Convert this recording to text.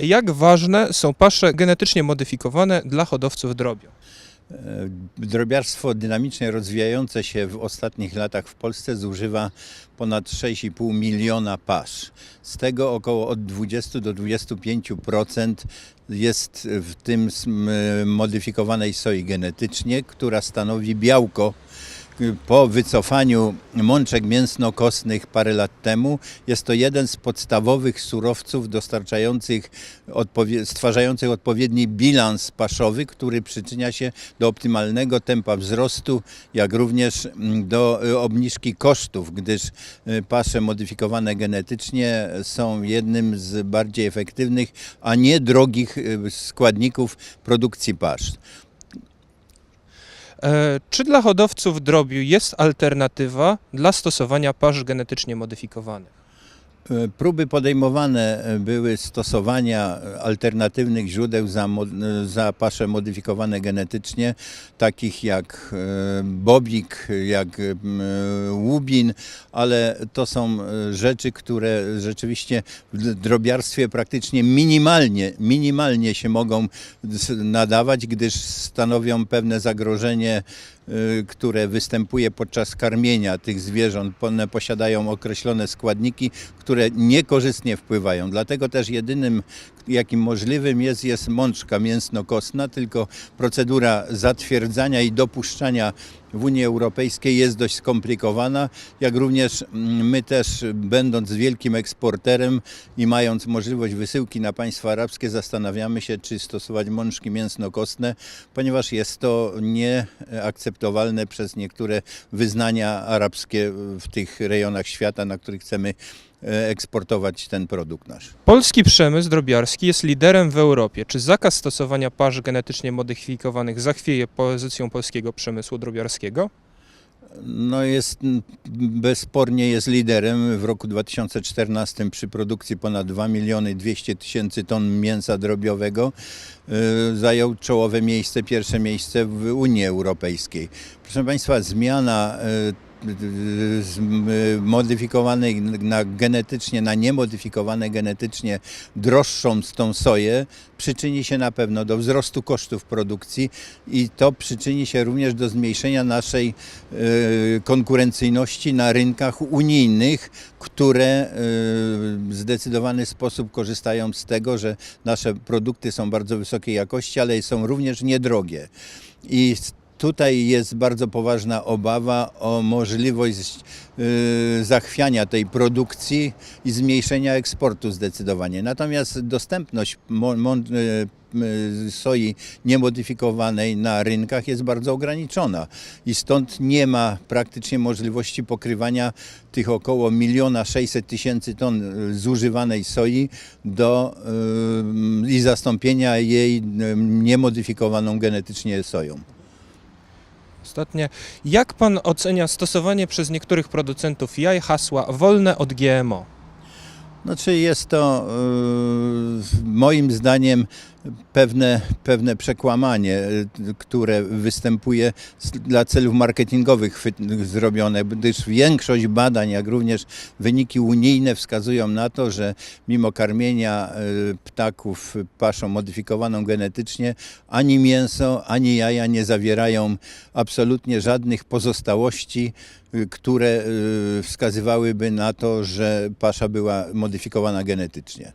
Jak ważne są pasze genetycznie modyfikowane dla hodowców drobiu? E, Drobiarstwo dynamicznie rozwijające się w ostatnich latach w Polsce zużywa ponad 6,5 miliona pasz. Z tego około od 20 do 25% jest w tym modyfikowanej soi genetycznie, która stanowi białko. Po wycofaniu mączek mięsno-kostnych parę lat temu jest to jeden z podstawowych surowców dostarczających, stwarzających odpowiedni bilans paszowy, który przyczynia się do optymalnego tempa wzrostu, jak również mm, do y, obniżki kosztów, gdyż y, pasze modyfikowane genetycznie są jednym z bardziej efektywnych, a nie drogich y, składników produkcji pasz. E, Czy dla hodowców drobiu jest alternatywa dla stosowania pasz genetycznie modyfikowanych? E, Próby podejmowane e, były stosowania alternatywnych źródeł za, mo- za pasze modyfikowane genetycznie, takich jak e, bobik, jak e, łubin, ale to są e, rzeczy, które rzeczywiście w drobiarstwie praktycznie minimalnie, minimalnie się mogą nadawać, gdyż stanowią pewne zagrożenie które występuje podczas karmienia tych zwierząt. One posiadają określone składniki, które niekorzystnie wpływają. Dlatego też jedynym, jakim możliwym jest, jest mączka mięsno-kostna, tylko procedura zatwierdzania i dopuszczania w Unii Europejskiej jest dość skomplikowana, jak również mm, my też, będąc wielkim eksporterem i mając możliwość wysyłki na państwa arabskie, zastanawiamy się, czy stosować mączki mięsno-kostne, ponieważ jest to nieakceptowalne przez niektóre wyznania arabskie w tych rejonach świata, na których chcemy eksportować ten produkt nasz. Polski przemysł drobiarski jest liderem w Europie. Czy zakaz stosowania pasz genetycznie modyfikowanych zachwieje pozycją polskiego przemysłu drobiarskiego? No jest, bezspornie jest liderem. W roku 2014 przy produkcji ponad 2 miliony 200 tysięcy ton mięsa drobiowego y, zajął czołowe miejsce, pierwsze miejsce w Unii Europejskiej. Proszę Państwa, zmiana y, z m, modyfikowanej na genetycznie, na niemodyfikowane genetycznie droższą tą soję przyczyni się na pewno do wzrostu kosztów produkcji i to przyczyni się również do zmniejszenia naszej e, konkurencyjności na rynkach unijnych, które e, w zdecydowany sposób korzystają z tego, że nasze produkty są bardzo wysokiej jakości, ale są również niedrogie. I Tutaj jest bardzo poważna obawa o możliwość y, zachwiania tej produkcji i zmniejszenia eksportu zdecydowanie. Natomiast dostępność y, y, soi niemodyfikowanej na rynkach jest bardzo ograniczona i stąd nie ma praktycznie możliwości pokrywania tych około miliona 600 tysięcy ton zużywanej soi do, i zastąpienia jej niemodyfikowaną genetycznie soją. Ostatnie, jak pan ocenia stosowanie przez niektórych producentów jaj hasła wolne od GMO? Znaczy jest to y, moim zdaniem pewne, pewne przekłamanie, y, które występuje dla celów marketingowych zrobione, gdyż większość badań, jak również wyniki unijne wskazują na to, że mimo karmienia y, ptaków paszą modyfikowaną genetycznie, ani mięso, ani jaja nie zawierają absolutnie żadnych pozostałości, y, które wskazywałyby na to, że pasza była modyfikowana genetycznie.